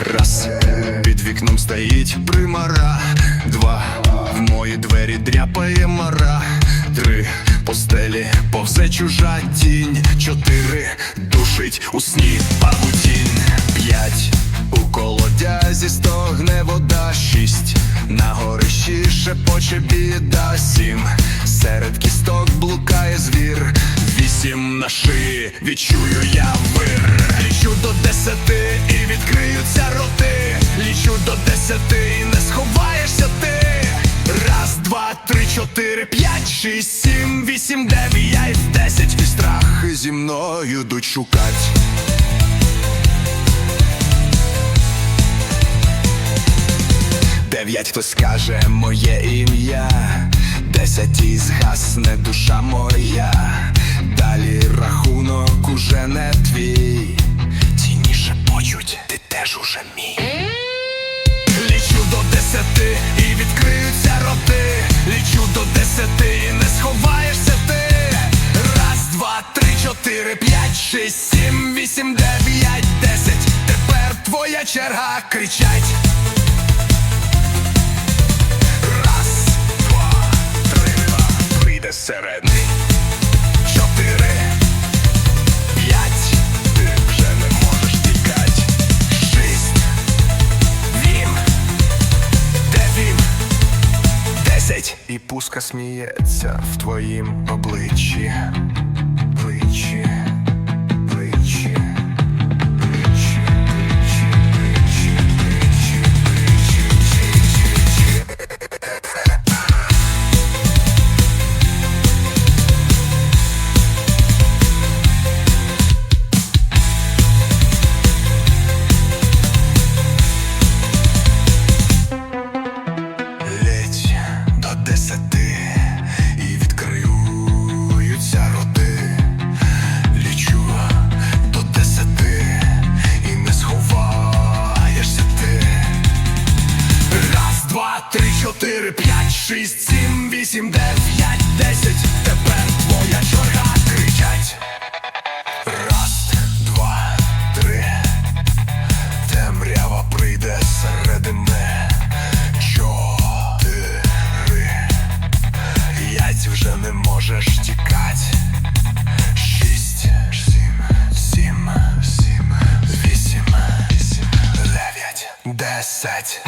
Раз, під вікном стоїть примара. Два, в мої двері дряпає мара. Три, по стелі повзе чужа тінь. Чотири, душить у сні павутінь. П'ять, у колодязі стогне вода. Шість, на горищі шепоче біда. Сім, серед кісток блукає звір. Вісім на шиї відчую я вир. Лічу до десяти і відкриються роти. Лічу до десяти і не сховаєшся ти. Раз, два, три, чотири, п'ять, шість, сім, вісім, дев'ять, десять. І страхи зі мною йдуть шукать. Дев'ять хтось скаже моє ім'я, десять і згасне душа моя, далі Лічу до десяти і відкриються роти. Лічу до десяти не сховаєшся ти. Раз, два, три, чотири, п'ять, шість, сім, вісім, дев'ять, десять. Тепер твоя черга кричать. Раз, два, три, два, прийде середний. Десять. І пуска сміється в твоїм обличчі. Шість, сім, вісім, дев'ять, десять. Тепер твоя черга кричать. Раз, два, три. Темрява прийде середини. Чотири. П'ять вже не можеш тікать. Шість, сім, сім, сім, вісім, вісім, дев'ять, десять.